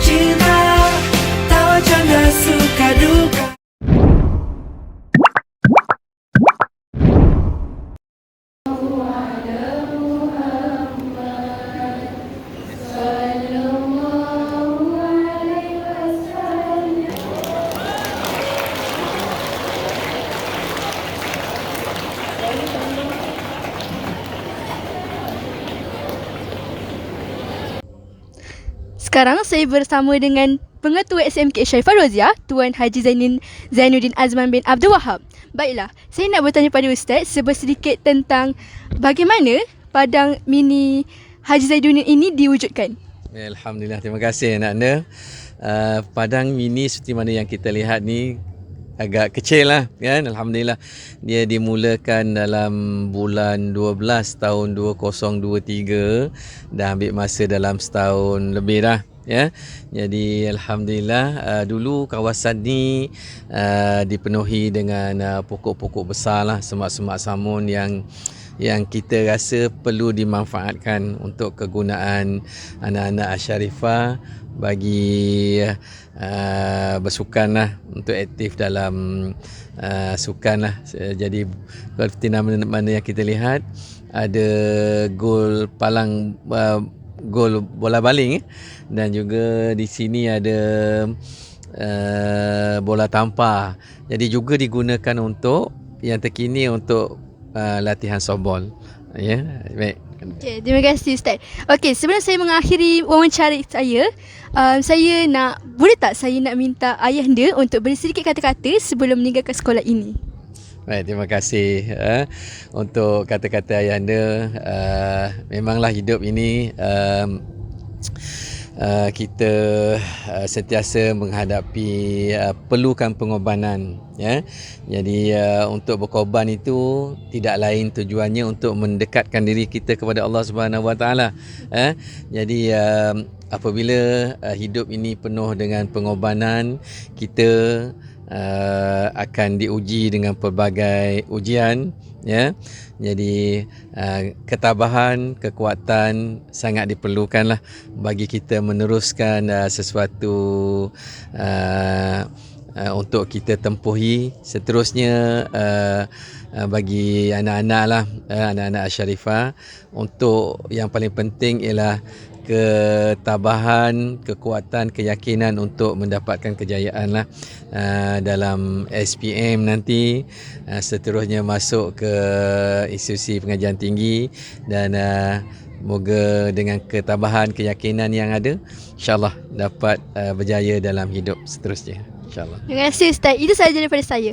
Chim Sekarang saya bersama dengan Pengetua SMK Syaifah Rozia, Tuan Haji Zainuddin, Zainuddin Azman bin Abdul Wahab. Baiklah, saya nak bertanya pada Ustaz sedikit tentang bagaimana padang mini Haji Zainuddin ini diwujudkan. Ya, Alhamdulillah, terima kasih anak anda. Uh, padang mini seperti mana yang kita lihat ni agak kecil lah kan? Alhamdulillah. Dia dimulakan dalam bulan 12 tahun 2023 dan ambil masa dalam setahun lebih dah ya? Jadi alhamdulillah uh, dulu kawasan ni uh, dipenuhi dengan uh, pokok-pokok besar lah. Semak-semak samun yang yang kita rasa perlu dimanfaatkan untuk kegunaan anak-anak asyarifah bagi uh, bersukan lah untuk aktif dalam uh, sukan lah jadi seperti nama-nama yang kita lihat ada gol palang uh, gol bola baling eh? dan juga di sini ada uh, bola tampar. Jadi juga digunakan untuk yang terkini untuk uh, latihan softball. Ya, yeah? baik. Okay, terima kasih Ustaz. Okey, sebelum saya mengakhiri wawancara saya, um, saya nak boleh tak saya nak minta ayahanda untuk beri sedikit kata-kata sebelum meninggalkan sekolah ini? Baik, terima kasih uh, untuk kata-kata ayahanda. Uh, memanglah hidup ini um, uh, kita uh, sentiasa menghadapi uh, perlukan pengorbanan ya. Jadi uh, untuk berkorban itu tidak lain tujuannya untuk mendekatkan diri kita kepada Allah Subhanahu Wa Taala. Eh? Jadi uh, apabila uh, hidup ini penuh dengan pengorbanan, kita uh, akan diuji dengan pelbagai ujian ya jadi uh, ketabahan kekuatan sangat diperlukanlah bagi kita meneruskan uh, sesuatu uh, uh, untuk kita tempuhi. Seterusnya uh, uh, bagi anak-anak lah uh, anak-anak syarifah untuk yang paling penting ialah ketabahan, kekuatan, keyakinan untuk mendapatkan kejayaan lah uh, dalam SPM nanti. Uh, seterusnya masuk ke institusi pengajian tinggi dan uh, moga dengan ketabahan, keyakinan yang ada insyaAllah dapat uh, berjaya dalam hidup seterusnya insyaAllah Terima kasih Ustaz. Itu sahaja daripada saya.